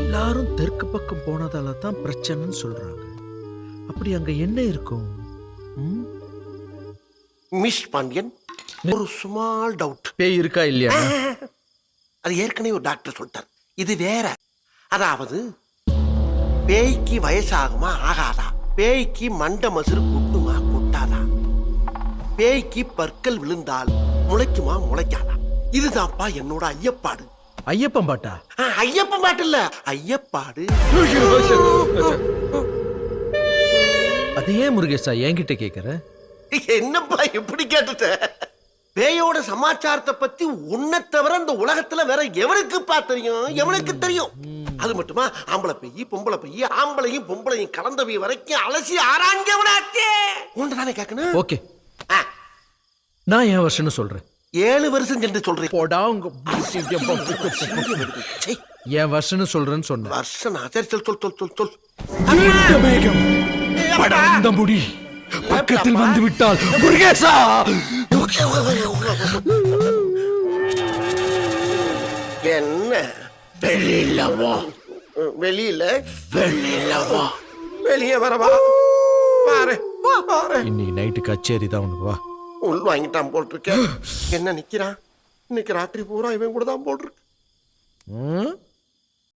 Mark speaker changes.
Speaker 1: எல்லாரும் தெற்கு பக்கம் போனதால தான் பிரச்சனைன்னு சொல்றாங்க. அப்படி அங்க என்ன இருக்கும்?
Speaker 2: மிஸ் பாண்டியன் ஒரு சுமால் டவுட்
Speaker 1: பேய் இருக்கா இல்லையா?
Speaker 2: அது ஏற்கனவே ஒரு டாக்டர் சொல்லிட்டார். இது வேற. அதாவது பேய்க்கு வயசாகுமா ஆகாதா? பேய்க்கு மண்ட மசுறு கொட்டுமா கொட்டாதா? பேய்க்கு பற்கள் விழுந்தால் முளைக்குமா முளைக்காதா? இதுதான்ப்பா என்னோட ஐயப்பாடு.
Speaker 1: ஐயப்பன் பாட்டா?
Speaker 2: ஆ, ஐயப்ப பாட்டு இல்ல. ஐயப்பாடு.
Speaker 1: அது ஏன் முருகேசா என்கிட்ட கேக்குற?
Speaker 2: என்னப்பா எப்படி கேட்டுட்ட? பேயோட சமாச்சாரத்தை பத்தி உன்னை தவிர அந்த உலகத்துல வேற எவனுக்குப்பா தெரியும்? எவனுக்கு தெரியும்? அது மட்டுமா? ஆம்பளை பெய்யி பொம்பளை பெய்யி ஆம்பளையும் பொம்பளையும் கலந்தவை வரைக்கும் அலசி ஆராய்ஞ்சவனாச்சே உன்னை தானே கேட்கணும்
Speaker 1: ஓகே. நான் என் வருஷம்னு சொல்றேன்.
Speaker 2: ஏழு வருஷம் சென்று சொல்றேன்
Speaker 1: போடா உங்க என் வருஷம்னு சொல்றேன்னு சொன்னேன்
Speaker 2: வருஷம் சரி சொல் சொல் சொல் சொல் சொல்.
Speaker 3: மேகம் படர்ந்த முடி. பக்கத்தில் வந்து விட்டால் முருகேசா!
Speaker 2: என்ன?
Speaker 3: வெளியில வா.
Speaker 2: வெளியில?
Speaker 3: வெளியில வா.
Speaker 2: வெளியே வரவா பாரு பாரு.
Speaker 1: இன்னைக்கு நைட்டு கச்சேரி தான் உனக்கு வா.
Speaker 2: உள் வாங்கிட்டான் போட்டிருக்கேன் என்ன நிக்கிறான்? இன்னைக்கு ராத்திரி பூரா இவன் கூட தான் போட்டிருக்கு.